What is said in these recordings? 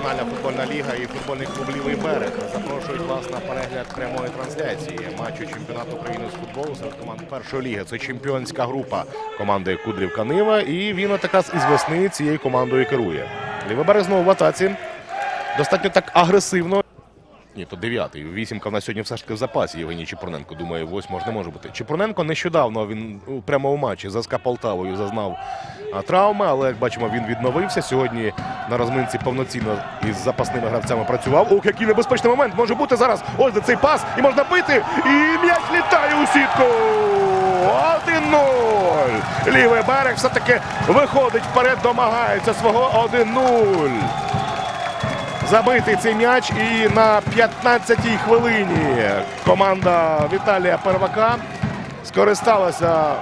Регіональна футбольна ліга і футбольний клуб Лівий берег запрошують вас на перегляд прямої трансляції матчу чемпіонату України з футболу серед команд першої ліги. Це чемпіонська група команди Кудрівка Нива. І він якраз із весни цією командою керує. Лівий берег знову в атаці. Достатньо так агресивно. Ні, то дев'ятий. Вісімка в нас сьогодні все ж таки в запасі Євгеній Чепурненко. Думаю, восьма ж не може бути. Чепурненко нещодавно він у прямо у матчі за СКА Полтавою зазнав травми, але як бачимо, він відновився. Сьогодні на розминці повноцінно із запасними гравцями працював. Ох, який небезпечний момент може бути зараз. Ось де цей пас, і можна бити. І м'яч літає у сітку. 1-0. Лівий берег все-таки виходить вперед, домагається свого 1-0 забитий цей м'яч. І на 15-й хвилині команда Віталія Первака скористалася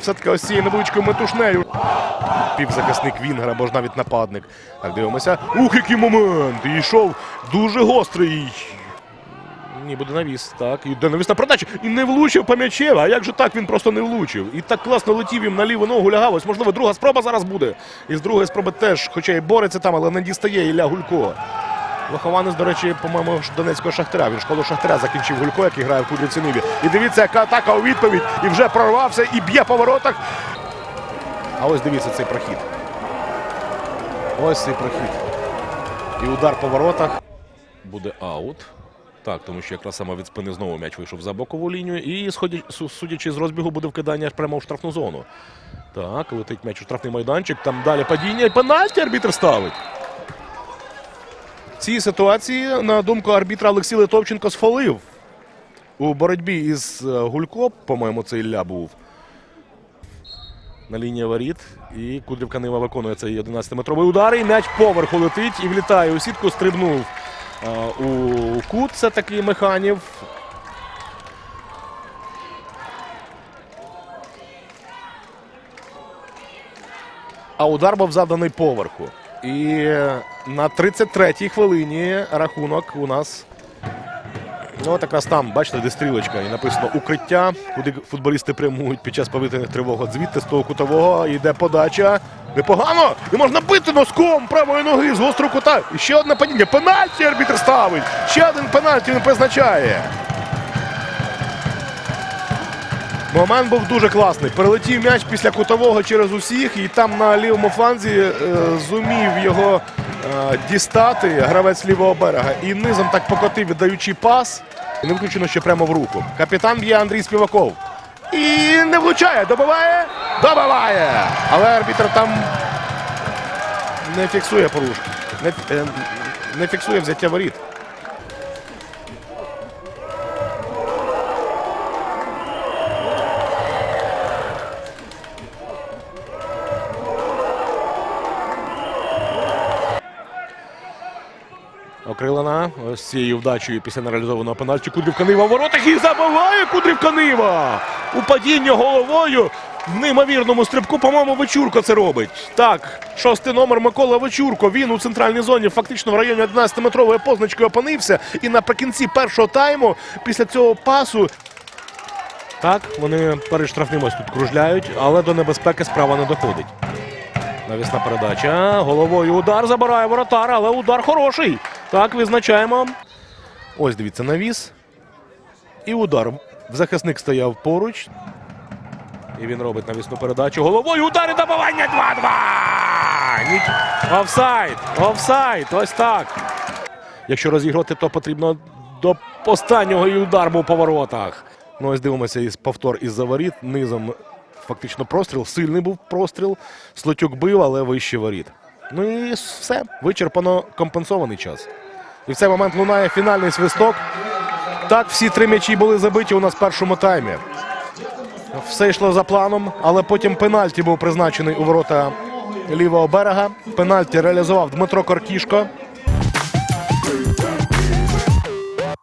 все-таки ось цією невеличкою метушнею. Півзахисник Вінгера, або ж навіть нападник. Так, дивимося. Ух, який момент! І йшов дуже гострий. Ні, буде навіс. Так, і де навіс на продачі. І не влучив по м'ячеві. А як же так він просто не влучив? І так класно летів їм на ліву ногу лягав. Ось, можливо, друга спроба зараз буде. І з другої спроби теж, хоча і бореться там, але не дістає Ілля Гулько. Вихованець, до речі, по-моєму, Донецького Шахтаря. Він школу Шахтаря закінчив Гулько, який грає в Кудрівці Ниві. І дивіться, яка атака у відповідь. І вже прорвався і б'є по воротах. А ось дивіться цей прохід. Ось цей прохід. І удар по воротах. Буде аут. Так, тому що якраз саме від спини знову м'яч вийшов за бокову лінію. І судячи з розбігу, буде вкидання прямо в штрафну зону. Так, летить м'яч у штрафний майданчик. Там далі падіння. І пенальті арбітр ставить. Цій ситуації, на думку арбітра Олексій Литовченко, сфолив. У боротьбі із е, Гулько, по-моєму, це Ілля був. На лінії воріт. І Кудрівка Нива виконує цей 11-метровий удар. І м'яч поверху летить і влітає у сітку, стрибнув у кут. Такий механів. А удар був заданий поверху. І на 33-й хвилині рахунок у нас. Ну, от якраз там, бачите, де стрілочка, і написано укриття, куди футболісти прямують під час повітряних тривог. Звідти з того кутового йде подача. Непогано! І можна бити носком правої ноги з гострого кута. І ще одне падіння. Пенальті арбітр ставить. Ще один пенальті він призначає. Момент був дуже класний. Перелетів м'яч після кутового через усіх, і там на лівому фланзі е, зумів його дістати гравець лівого берега. І низом так покотив, віддаючи пас. І не виключено ще прямо в руку. Капітан б'є Андрій Співаков. І не влучає, добиває, добиває. Але арбітр там не фіксує порушки. Не, е, не фіксує взяття воріт. Окрилена ось цією вдачею після нереалізованого пенальті Кудрівка Нива в воротах і забиває Кудрівка Нива. У падіння головою в неймовірному стрибку, по-моєму, Вечурко це робить. Так, шостий номер Микола Вечурко. Він у центральній зоні фактично в районі 11-метрової позначки опинився. І наприкінці першого тайму після цього пасу. Так, вони перед ось тут кружляють, але до небезпеки справа не доходить. Навісна передача. Головою удар забирає воротар, але удар хороший. Так, визначаємо. Ось дивіться, навіс. І удар. Захисник стояв поруч. І він робить навісну передачу. Головою удар і добивання 2-2. Офсайд. Офсайд. Ось так. Якщо розіграти, то потрібно до останнього і удар був по воротах. Ну, ось дивимося повтор із заворіт. Низом фактично простріл. Сильний був простріл. Слотюк бив, але вище воріт. Ну і все. Вичерпано компенсований час. І в цей момент лунає фінальний свисток. Так, всі три м'ячі були забиті у нас в першому таймі. Все йшло за планом, але потім пенальті був призначений у ворота лівого берега. Пенальті реалізував Дмитро Коркішко.